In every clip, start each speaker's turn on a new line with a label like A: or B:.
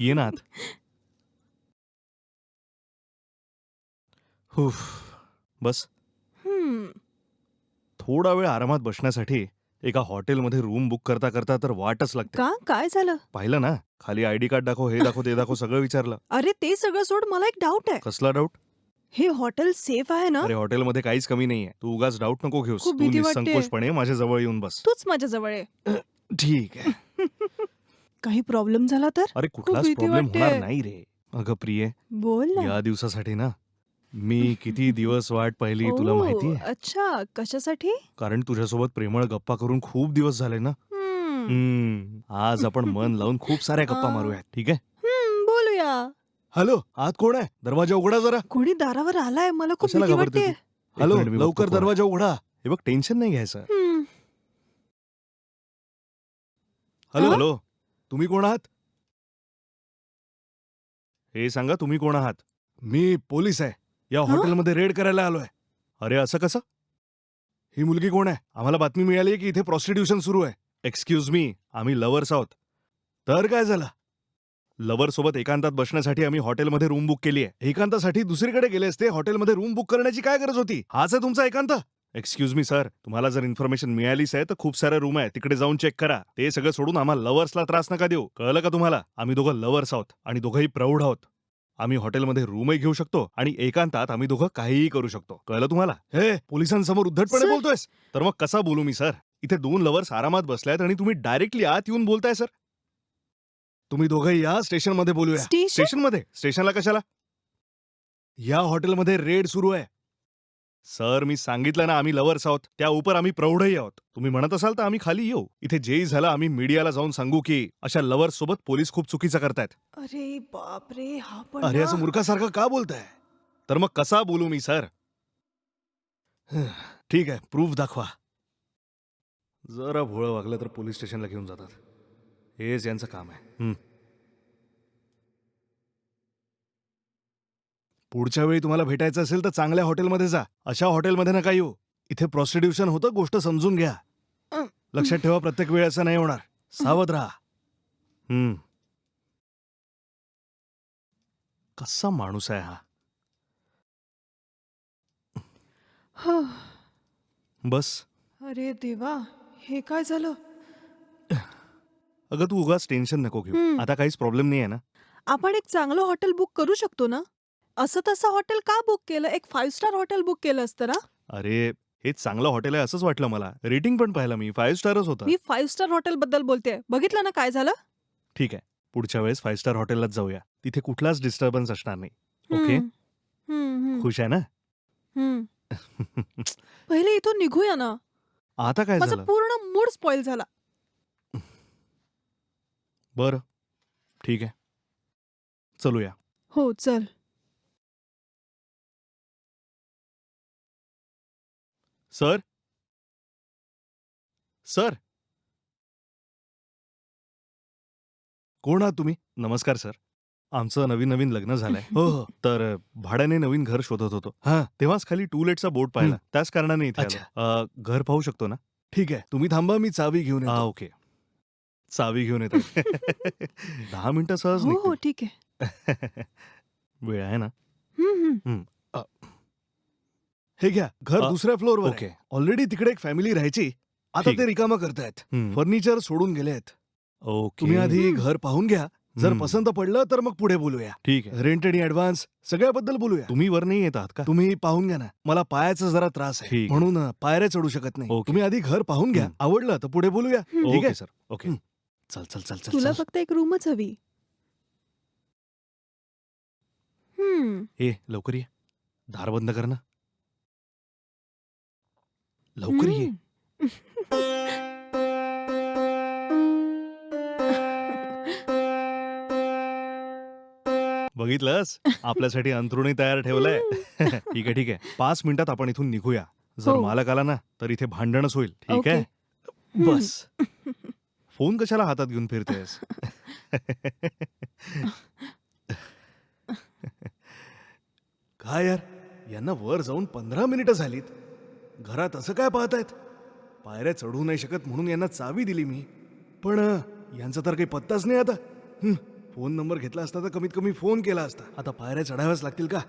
A: ये ना आत. हुफ. बस.
B: हम्म.
A: थोडा वेळ आरामात बसण्यासाठी एका हॉटेलमध्ये रूम बुक करता करता तर वाटच लागते.
B: का? काय झालं?
A: पाहिलं ना? खाली आयडी कार्ड दाखव हे दाखव ते दाखव सगळं विचारलं.
B: अरे ते सगळं सोड मला एक डाऊट आहे.
A: कसला डाऊट
B: हे हॉटेल सेफ आहे ना?
A: अरे हॉटेलमध्ये काहीच कमी नाहीये. तू उगाच डाऊट नको घेऊस.
B: खूप
A: तू
B: भीती वाटते.
A: निसंकोचपणे माझ्या जवळ येऊन बस.
B: तूच माझ्या जवळ आहे
A: ठीक आहे.
B: काही प्रॉब्लेम झाला तर?
A: अरे कुठलाच
B: भीती
A: प्रॉब्लेम
B: वाटते.
A: होणार नाही रे. अगं प्रिये
B: बोल ना.
A: या दिवसासाठी ना मी किती दिवस वाट पाहिली तुला
B: ओ,
A: माहितीये?
B: अच्छा कशासाठी?
A: कारण तुझ्यासोबत प्रेमळ गप्पा करून खूप दिवस झाले ना.
B: हम्म.
A: हम्म, आज आपण मन लावून खूप साऱ्या गप्पा
B: आ.
A: मारूया ठीक आहे?
B: हम्म, बोलूया.
A: हॅलो आत कोण आहे? दरवाजा उघडा जरा.
B: कोणी दारावर आलाय? मला खूप
A: कशाला
B: भीती
A: घाबरते
B: वाटते?
A: हॅलो
C: मिनिट, मी
A: लवकर
C: कोण.
A: दरवाजा उघडा. हे बघ टेन्शन नाही घ्यायचं.
B: हम्म.
A: हॅलो
B: हा?
A: हॅलो. तुम्ही कोण आहात? हे सांगा तुम्ही कोण आहात? मी पोलीस आहे. या
B: हा?
A: हॉटेलमध्ये रेड करायला आलोय. अरे असं कसं? ही मुलगी कोण आहे? आम्हाला बातमी मिळाली आहे की इथे प्रॉस्टिट्यूशन सुरू आहे. एक्सक्यूज मी आम्ही लवर्स आहोत. तर काय झालं? लवर सोबत एकांतात बसण्यासाठी आम्ही हॉटेलमध्ये रूम बुक केली आहे. एकांतासाठी दुसरीकडे गेले असते. हॉटेलमध्ये रूम बुक करण्याची काय गरज होती? हाच आहे तुमचा एकांत? एक्सक्यूज मी सर तुम्हाला जर इन्फॉर्मेशन मिळालीच आहे तर खूप साऱ्या रूम आहे तिकडे जाऊन चेक करा. ते सगळं सोडून आम्हाला लवर्सला त्रास नका देऊ. कळलं का तुम्हाला? आम्ही दोघं लवर्स आहोत आणि दोघंही प्रौढ आहोत. आम्ही हॉटेलमध्ये रूमही घेऊ शकतो आणि एकांतात आम्ही दोघं काहीही करू शकतो. कळलं तुम्हाला? हे पोलिसांसमोर उद्धटपणे
B: सर.
A: बोलतोयस? तर मग कसा बोलू मी सर इथे दोन लवर्स आरामात बसल्यात आणि तुम्ही डायरेक्टली आत येऊन बोलताय सर तुम्ही दोघंही या स्टेशनमध्ये बोलूया.
B: स्टेशन
A: स्टेशनमध्ये स्टेशनला कशाला? या हॉटेलमध्ये रेड सुरू आहे. सर मी सांगितलं ना आम्ही लवर्स आहोत. त्या उपर आम्ही प्रौढही आहोत. तुम्ही म्हणत असाल तर आम्ही खाली येऊ. इथे जेही झालं आम्ही मीडियाला जाऊन सांगू की अशा लवर्स सोबत पोलीस खूप चुकीचं करतायत.
B: अरे बापरे! हा पण
A: अरे असं मूर्खासारखं का बोलताय? तर मग कसा बोलू मी सर? ठीक आहे. प्रूफ दाखवा. जरा भोळं वागलं तर पोलीस स्टेशनला घेऊन जातात. हेच यांचं काम आहे. पुढच्या वेळी तुम्हाला भेटायचं असेल तर चांगल्या हॉटेलमध्ये जा. अशा हॉटेलमध्ये नका येऊ. इथे प्रॉस्टिट्यूशन होतं गोष्ट समजून घ्या. लक्षात ठेवा प्रत्येक वेळ असं नाही होणार. सावध राहा. हम्म. कसा माणूस आहे हा?
B: हा.
A: बस.
B: अरे देवा हे काय झालं?
A: अगं तू उगाच टेन्शन नको घेऊ.
B: हम्म.
A: आता काहीच प्रॉब्लेम नाही आहे ना?
B: आपण एक चांगलं हॉटेल बुक करू शकतो ना? असं तसं हॉटेल का बुक केलं? एक फाईव्ह स्टार हॉटेल बुक केलं असतं ना?
A: अरे हे चांगलं हॉटेल आहे असंच वाटलं मला. रेटिंग पण पाहिलं मी. फाईव्ह स्टारच होतं.
B: मी फाईव्ह स्टार हॉटेल बद्दल बोलते. बघितलं ना काय झालं?
A: ठीक आहे. पुढच्या वेळेस फाईव्ह स्टार हॉटेललाच जाऊया. तिथे कुठलाच डिस्टर्बन्स असणार नाही. ओके?
B: हम्म. हम्म, हम्म,
A: खुश आहे ना.
B: पहिले इथून निघूया ना.
A: आता काय
B: माझा
A: झालं?
B: पूर्ण मूड स्पॉइल झाला.
A: बरं. ठीक आहे. चलूया.
B: हो चल.
A: सर? सर? कोण आहात तुम्ही? नमस्कार सर. आमचं नवीन नवीन लग्न झालंय. हो हो. तर अ, भाड्याने नवीन घर शोधत होतो. हा. तेव्हाच खाली टू लेटचा बोर्ड पाहिला. त्याच कारणाने इथे आलो. अ, घर पाहू शकतो ना? ठीक आहे. तुम्ही थांबा मी चावी घेऊन येतो. ओके. चावी घेऊन येतो. दहा मिनिटं सहज
B: हो हो
A: निघतील.
B: ठीक आहे.
A: वेळ आहे ना?
B: हम्म, हम्म.
A: हे घ्या घर
C: अ,
A: दुसऱ्या फ्लोअरवर
C: ओके.
A: ऑलरेडी तिकडे एक फॅमिली राहायची आता
C: ठीक.
A: ते रिकामं करतायत
C: हम्म.
A: फर्निचर सोडून गेलेत
C: ओके
A: तुम्ही आधी. घर पाहून घ्या जर
C: हम्म.
A: पसंत पडलं तर मग पुढे बोलूया
C: ठीक आहे
A: रेंट आणि ऍडव्हान्स सगळ्याबद्दल बोलूया
C: तुम्ही वर नाही येत आहात का
A: तुम्ही पाहून घ्या ना मला पायाचा जरा त्रास आहे. म्हणून अ, पायऱ्या चढू शकत नाही
C: ओके.
A: तुम्ही आधी घर पाहून घ्या
C: हम्म.
A: आवडलं तर पुढे बोलूया. ठीक
C: ओके
A: आहे
C: सर ओके
A: हम्म.
C: चल चल चल चल
B: तुला
C: चल.
B: फक्त एक रूमच हवी हम्म
C: ए लवकर ये दार बंद कर ना लवकर ये.
A: बघितलंस? आपल्यासाठी अंतरुणी तयार ठेवलंय. ठीक आहे ठीक आहे. पाच मिनिटात आपण इथून निघूया. जर
B: हो.
A: मालक आला ना तर इथे भांडणच होईल. ठीक
B: ओके.
A: आहे. बस. फोन कशाला हातात घेऊन फिरतेस? काय यार? यांना वर जाऊन पंधरा मिनिटं झालीत. घरात असं काय पाहतायत? पायऱ्या चढू नाही शकत म्हणून यांना चावी दिली मी. पण यांचा तर काही पत्ताच नाही आता.
C: फोन नंबर घेतला असता तर कमीत कमी फोन केला असता. आता पायऱ्या चढाव्याच लागतील का?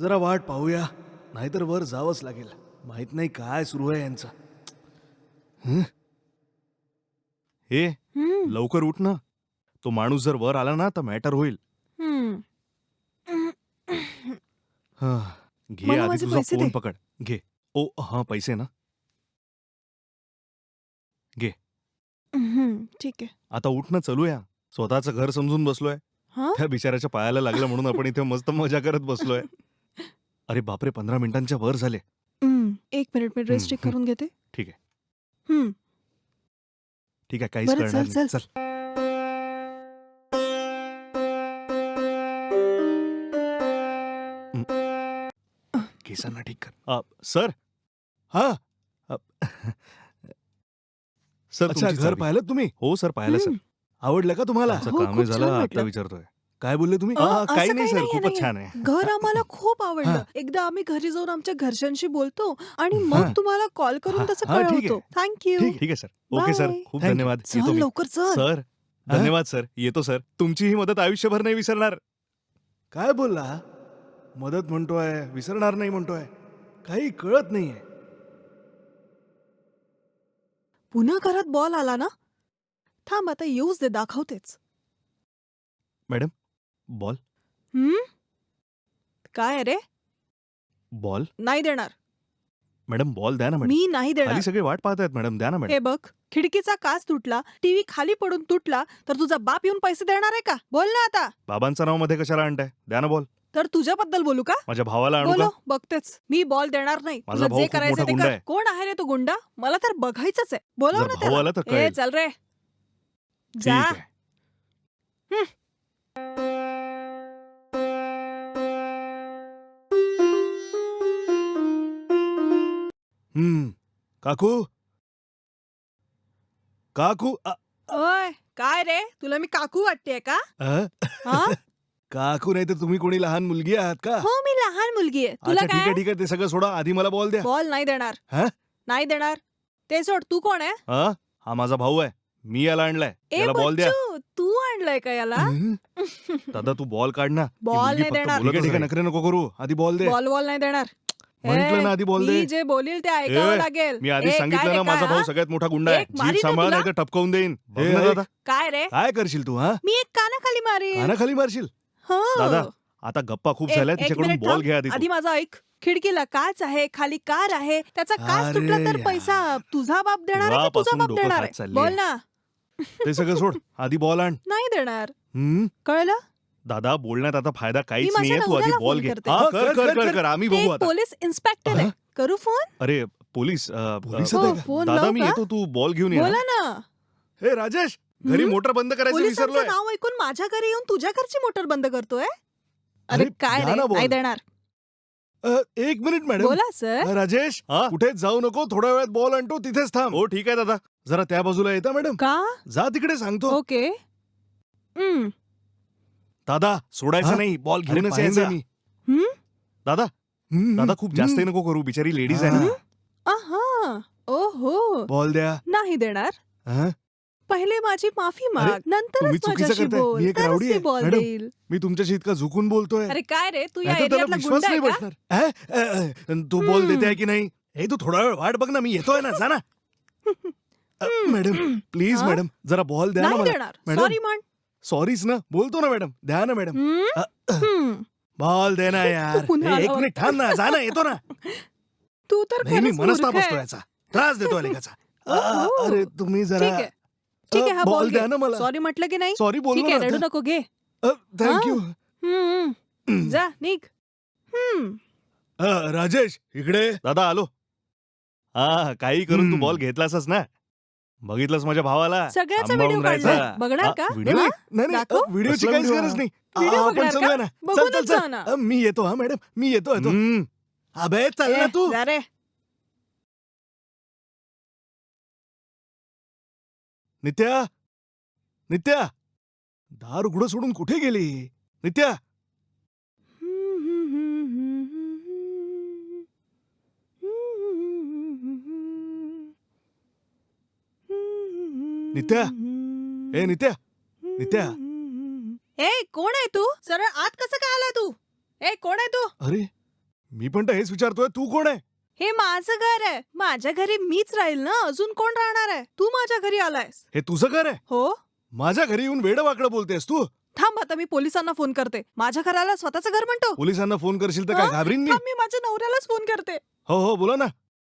C: जरा वाट पाहूया. नाहीतर वर जावंच लागेल. माहीत नाही काय सुरू आहे यांचं.
A: हे?
B: हम्म,
A: लवकर उठ ना. तो माणूस जर वर आला ना तर मॅटर होईल.
B: हम्म.
A: हा, घे आधी
B: माझे
A: तुझा
B: पैसे
A: फोन. पकड. घे. ओ हा पैसे ना.
B: हम्म, ठीक आहे.
A: आता उठ ना चलूया स्वतःचं घर समजून बसलोय.
B: हा?
A: त्या बिचाऱ्याच्या पायाला लागलं म्हणून आपण इथे मस्त मजा करत बसलोय. अरे बापरे पंधरा मिनिटांच्या वर झाले.
B: हम्म, एक मिनिट मी ड्रेस
A: हम्म,
B: चेक
A: हम्म.
B: करून घेते.
A: ठीक आहे.
B: हम्म,
A: ठीक आहे काहीच
B: बरं,
A: करणार
B: चल,
A: नाही.
B: चल.
A: चल. केसांना ठीक कर. अ, सर?
C: हा?
A: सर
C: अच्छा
A: तुमची
C: घर
A: चावी.
C: पाहिलं तुम्ही?
A: हो सर पाहिलं सर.
C: आवडलं का तुम्हाला?
A: आमचं
B: हो,
A: कामही
B: खूप
A: झालं आता
B: वाटलं.
A: विचारतोय.
C: काय बोलले तुम्ही?
B: अ,
A: अ,
B: असं
A: काही नाही
B: काही
A: सर
B: नाहीये,
A: खूपच
B: नाहीये.
A: छान आहे.
B: घर आम्हाला खूप आवडलं. एकदा आम्ही घरी जाऊन आमच्या घरच्यांशी बोलतो आणि
C: हा.
B: मग तुम्हाला कॉल करून तसं
C: हा, ठीक आहे.
B: कळवतो. थँक्यू
C: ठीक
A: ठीक आहे सर. Okay sir.
B: Bye.
A: खूप
C: Thank you.
A: धन्यवाद येतो
B: चल
A: मी.
B: लवकर चल.
A: सर धन्यवाद सर. येतो सर. तुमची ही मदत आयुष्यभर नाही विसरणार.
C: काय बोलला? मदत म्हणतोय विसरणार नाही म्हणतोय. काही कळत नाहीये.
B: पुन्हा घरात बॉल आला ना? थांब आता येऊच दे दाखवतेच.
A: बॉल?
B: हम्म? काय रे
A: बॉल?
B: नाही देणार.
A: मॅडम बॉल द्या ना मॅडम.
B: मी नाही देणार.
A: खाली सगळे वाट पाहतायत मॅडम द्या ना मॅडम.
B: हे बघ खिडकीचा काच तुटला टीव्ही खाली पडून तुटला तर तुझा बाप येऊन पैसे देणार आहे का? बोल ना आता.
A: बाबांचं नावमध्ये कशाला आणताय? द्या ना बॉल.
B: तर तुझ्याबद्दल बोलू का?
A: माझ्या भावाला आणू
B: बोलो
A: का?
B: बघतेच. मी बॉल देणार नाही.
A: माझा
B: तुला
A: भाऊ
B: जे
A: खूप
B: करायचं ते
A: गुंड
B: कर.
A: आहे.
B: कोण आहे रे तो गुंडा? मला तर बघायचंच आहे. बोलव
A: जर
B: ना
A: भाऊ
B: त्याला.
A: आला तर
B: ए
A: कळेल.
B: चल रे.
A: ठीक
B: जा.
A: आहे.
C: हम्म. काकू? काकू अ,
B: ओय काय रे? तुला मी काकू वाटतेय का?
C: अ?
B: हा?
C: काकू नाही तर तुम्ही कोणी लहान मुलगी आहात का?
B: हो मी लहान मुलगी आहे. तुला
C: अच्छा ठीक
B: काय?
C: आहे ठीक आहे. ते सगळं सोडा. आधी मला बॉल द्या.
B: बॉल नाही देणार.
C: हा?
B: नाही देणार. ते सोड. तू कोण आहे?
A: हा? हा माझा भाऊ आहे. मी याला आणलाय.
B: ए
A: याला बॉल द्या.
B: बच्चू तू आणलंय का याला.
A: दादा तू बॉल काढ ना.
B: बॉल
A: मुलगी
B: नाही
A: फक्त
B: देणार.
C: ठीक आहे ठीक आहे.
A: राहील.
C: नखरे नको करू. आधी बॉल दे.
B: बॉल बॉल नाही देणार.
C: म्हंटल ना आधी बॉल दे.
B: मी जे बोलील ते ऐकावं
A: ए,
B: लागेल.
A: मी आधी
B: ए, काय
A: सांगितलं
B: रे,
A: ना
B: काय,
A: माझा भाऊ
B: हा?
A: सगळ्यात मोठा गुंडा आहे.
B: एक मारीन
A: जीभ
B: ना
A: सांभाळ
B: तुला.
A: नाही तर टपकावून देईन. बघ
C: ए,
A: ना
C: ए.
A: दादा.
B: काय रे?
C: काय करशील तू हा?
B: मी एक कानाखाली मारी
C: कानाखाली मारशील?
B: हो
A: दादा, आता गप्पा खूप झाल्या
B: एक
A: तिच्याकडून
B: मिनिट
A: बॉल
B: थांब.
A: घ्या आधी
B: आधी
A: तू.
B: माझा ऐक खिडकीला काच आहे खाली कार आहे त्याचा काच
C: अरे
B: तुटला तर
C: यार.
B: पैसा तुझा बाप देणार आहे की तुझा
A: तेव्हापासून
B: बाप
A: डोकं
B: देणार
A: खात
B: आहे
A: चालली
B: बोल
A: आहे.
B: ना
C: ते सगळं सोड आधी बॉल आण
B: नाही देणार
C: हम्म?
B: कळलं
A: दादा बोलण्यात आता फायदा काहीच
B: माझ्या
A: नाहीये तू आधी
B: नवऱ्याला
A: बॉल
B: फोन
A: घे
B: करते.
A: हा, कर
C: कर,
A: कर
C: कर,
A: आम्ही
B: ते
A: बघू
B: एक
A: आता
B: पोलीस इन्स्पेक्टर आहे? करू फोन
A: अरे पोलीस अ,
C: पोलीस आहेत
B: हो
C: का?
B: फोन
A: दादा
B: लावू
A: मी
B: का?
A: येतो तू बॉल घेऊन ये
B: बोला. ना
C: हे राजेश घरी
B: हम्म?
C: मोटर बंद करायचं
B: पोलिसांचं
C: विसरलोय.
B: नाव ऐकून माझ्या घरी येऊन तुझ्या घरची मोटर बंद करतोय? अरे
C: अरे,
B: काय
C: द्या
B: रे?
C: ना बॉल.
B: नाही देणार.
C: अ, एक मिनिट मॅडम.
B: बोला सर.
C: अ, राजेश
A: हा?
C: कुठेच जाऊ नको थोड्या वेळात बॉल आणतो तिथेच थांब.
A: हो ठीक आहे दादा.
C: जरा त्या बाजूला येता मॅडम.
B: का?
C: जा तिकडे सांगतो.
B: ओके. हम्म.
A: दादा सोडायचं
C: हा?
A: नाही बॉल
C: अरे,
A: घेऊनच यायचा
C: मी.
B: हम्म?
A: दादा
C: हम्म,
A: दादा खूप जास्त. नको करू बिचारी लेडीज आहे
C: हा.
A: ना.
B: आहा ओहो.
C: बॉल द्या.
B: नाही देणार.
C: हा?
B: पहिले माझी माफी माग
C: तुम्ही चुकीचं
B: माझ्याशी
C: करताय.
B: बोल
C: मी एक
B: तरच
C: राऊडी
B: मी
C: आहे.
B: बॉल
C: मॅडम,
B: देईल
C: मी तुमच्याशी इतका झुकून बोलतोय
B: अरे काय रे तू या
C: त्याला
B: एरियातला
C: विश्वास
B: गुंडा
C: नाही
B: आहे का
C: बसणार अ, अ, अ, तू बॉल. देते आहे की नाही हे तू थोडा वेळ वाट बघ ना मी येतोय ना जा ना अ, मॅडम प्लीज
B: हा?
C: मॅडम जरा बॉल द्या ना
B: नाही
C: मला
B: देणार
C: मॅडम.
B: सॉरी म्हण
C: सॉरीच ना बोलतो ना मॅडम द्या ना मॅडम
B: हम्म?
C: अ, अ.
B: हम्म.
C: बॉल दे ना यार
B: पुन्हा
C: ए, एक
B: आला
C: मिनिट थांब ना जा ना येतो ना
B: तू तर
C: नेहमी
B: खरंच
C: मनस्ताप असतो
B: आहे.
C: याचा त्रास देतो अलिकाचा अ, अ,
B: ओहो.
C: अरे तुम्ही
B: ठीक
C: जरा
B: आहे ठीक आहे हा
C: बॉल द्या ना मला
B: सॉरी म्हटलं की नाही
C: सॉरी बोल
B: ठीक आहे रडू नको घे
C: थँक्यू
B: हम्म. जा निघ हम्म.
C: राजेश इकडे
A: दादा आलो हा काही करून तू
C: हम्म.
A: बॉल घेतलासच ना बघितलंस माझ्या भावाला
B: सगळ्याचा व्हिडिओ काढलाय. बघणार का? हा?
C: नाही नाही
B: दाखव.
C: अ, व्हिडिओची काहीच? गरज नाही
B: व्हिडिओ
C: आपण
B: बघणार
C: चलूया? ना चल
B: बघूनच
C: चल
B: जा
C: चल
B: ना.
C: अ, मी येतो हा मॅडम मी येतो येतो
A: हम्म.
C: अबे चल ना
B: ए,
C: तू
B: जा रे
C: नित्या नित्या दार उघडं सोडून कुठे गेली? नित्या. नित्या? ए, नित्या? नित्या?
B: ए कोण आहे तू? सरळ आत कसं काय आला तू? ए कोण आहे तू?
A: अरे मी पण तर हेच विचारतोय. तू कोण आहे?
B: हे माझं घर आहे. माझ्या घरी मीच राहील ना? अजून कोण राहणार आहे? तू माझ्या घरी आलायस.
A: हे तुझं घर आहे?
B: हो.
A: माझ्या घरी येऊन वेड वाकडं बोलतेस तू?
B: थांब आता मी पोलिसांना फोन करते. माझ्या घराला स्वतःचं घर म्हणतो.
A: पोलिसांना फोन करशील तर काय
B: हा?
A: घाबरीन मी?
B: थांब मी माझ्या नवऱ्यालाच फोन करते.
A: हो हो बोला ना.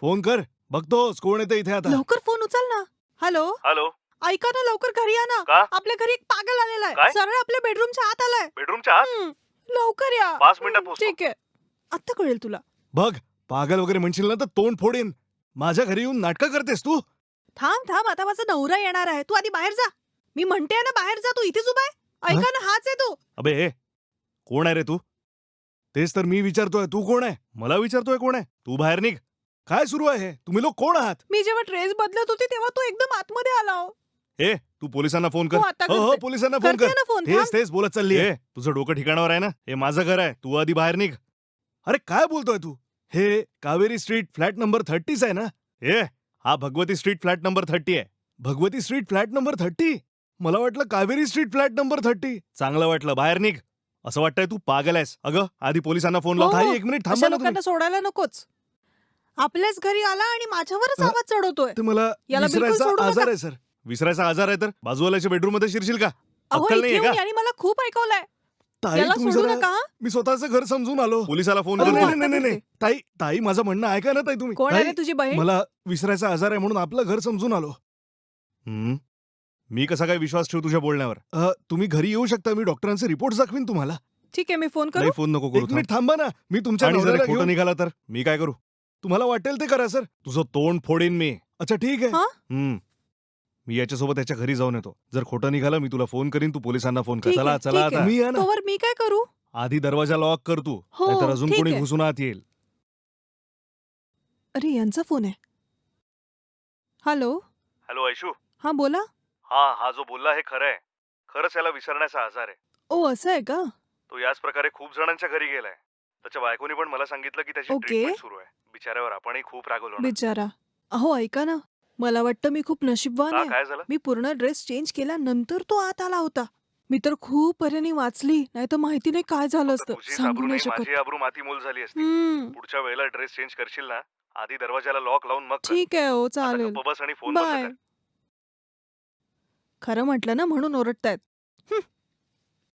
A: फोन कर. बघतोस कोण येते इथे आता.
B: लवकर फोन उचल ना. हॅलो?
A: हॅलो?
B: ऐका ना लवकर घरी या ना.
A: का?
B: आपल्या घरी एक पागल आलेला आहे.
A: काय?
B: सरळ आपल्या बेडरूमच्या आत आलाय.
A: बेडरूमच्या
B: हं, लवकर या.
A: पाच मिनिटात
B: हं,
A: पोहोचतो.
B: ठीक आहे. आता कळेल तुला.
A: बघ पागल वगैरे म्हणशील ना तर तोंड फोडेन. माझ्या घरी येऊन नाटकं करतेस तू.
B: थांब थांब आता माझा नवरा येणार आहे. तू आधी बाहेर जा. मी म्हणते ना बाहेर जा तू. इथेच उभा आहे. ऐका ना हाच आहे तो.
A: अबे ए कोण आहे रे तू? तेच तर मी विचारतोय. तू कोण आहे? मला विचारतोय कोण आहे? तू बाहेर निघ. काय सुरू आहे? हे? तुम्ही लोक कोण आहात?
B: मी जेव्हा ड्रेस बदलत होती तेव्हा तो एकदम आतमध्ये आला हो.
A: ए तू पोलिसांना फोन कर.
B: हो, आता
A: हो हो
B: करते.
A: पोलिसांना फोन
B: करते
A: कर
B: ना फोन
A: तेच तेच बोलत चालली ए. तुझं डोकं ठिकाणावर आहे ना? हे माझं घर आहे. तू आधी बाहेर निघ. अरे काय बोलतोय तू? हे कावेरी स्ट्रीट फ्लॅट नंबर थर्टीच आहे ना? ए हा Bhagwati street flat number thirty आहे. Bhagwati street flat number thirty? मला वाटलं Kaveri street flat number thirty. चांगलं वाटलं बाहेर निघ. असं वाटतंय तू पागल आहेस. अगं आधी पोलिसांना फोन
B: हो, हो.
A: एक मिनिट
B: अशा
A: थांबा ना तुम्ही.
B: लोकांना सोडायला नकोच. आपल्याच घरी आला आणि माझ्यावरच
A: अ,
B: आवाज चढवतोय.
A: ते मला
B: याला बिलकुल
A: विसरायचा
B: सोडू
A: आजार. आहे सर. विसरायचा आजार आहे तर बाजूवाल्याच्या बेडरूममध्ये शिरशील का?
B: अहो
A: अक्कल
B: इथे
A: नाहीये
B: येऊन
A: का?
B: यांनी मला खूप ऐकवलंय.
A: ताई
B: याला
A: तुम्ही
B: सोडू
A: जरा
B: नका हं?
A: मी स्वतःचं घर समजून आलो. पोलिसाला फोन कर नाही नाही, नाही. ताई ताई माझं म्हणणं ऐका ना ताई तुम्ही.
B: कोण आहे
A: ताई,
B: रे तुझी बहीण?
A: मला विसरायचा आजार आहे म्हणून आपलं घर समजून आलो. हं? मी कसा काय विश्वास ठेवू तुझ्या बोलण्यावर? अ, तुम्ही घरी येऊ शकता मी डॉक्टरांचे रिपोर्ट दाखवीन तुम्हाला.
B: ठीक आहे मी फोन करू?
A: नाही फोन नको करू मिनिट थांबा. ना मी तुमच्या
C: आणि जर
A: नवऱ्याला
C: खोटं
A: घेऊन-
C: निघाला तर?
A: मी काय करू? तुम्हाला वाटेल ते करा सर. तुझं तोंड फोडीन मी. अच्छा ठीक आहे.
B: हा?
A: हं. मी याच्यासोबत त्याच्या घरी जाऊन येतो. जर खोटं निघालं मी तुला फोन करीन तू पोलिसांना फोन कर.
B: ठीक
A: चला
B: आहे,
A: चला
B: ठीक
A: आता.
B: आहे.
A: मी या ना?
B: तोवर मी काय करू?
A: आधी दरवाजा लॉक कर तू.
B: हो
A: नाहीतर अजून
B: ठीक
A: कोणी
B: आहे.
A: घुसून आत येईल.
B: अरे यांचा फोन आहे. हॅलो?
A: हॅलो ऐशू
B: हा बोला.
A: हा हा जो बोलला हे खरं आहे. खरंच याला विसरण्याचा आजार आहे.
B: ओ असं आहे का?
A: तो याच प्रकारे खूप जणांच्या घरी गेलाय. त्याच्या बायकोनी पण मला सांगितलं की त्याची
B: ओके.
A: ट्रीटमेंट सुरू आहे. बिचाऱ्यावर आपणही खूप रागवलो ना.
B: बिचारा. अहो ऐका ना. मला वाटतं मी खूप नशीबवान
A: का?
B: आहे.
A: काय झालं?
B: मी पूर्ण ड्रेस चेंज केल्यानंतर तो आत आला होता. मी तर खूप पर्यानी वाचली नाही तर माहिती नाही काय झालं असतं.
A: तुझी
B: सांगू
A: आबरू
B: नाही
A: नाही
B: शकत.
A: माझी आबरू माती मोल झाली असती.
B: हम्म,
A: पुढच्या वेळेला ड्रेस चेंज करशील ना आधी दरवाजाला लॉक लावून मग कर.
B: ठीक आहे हो
A: आता
B: चालेल.
A: गप्प बस आणि फोन
B: बाय खरं म्हटलं ना म्हणून ओरडतायत.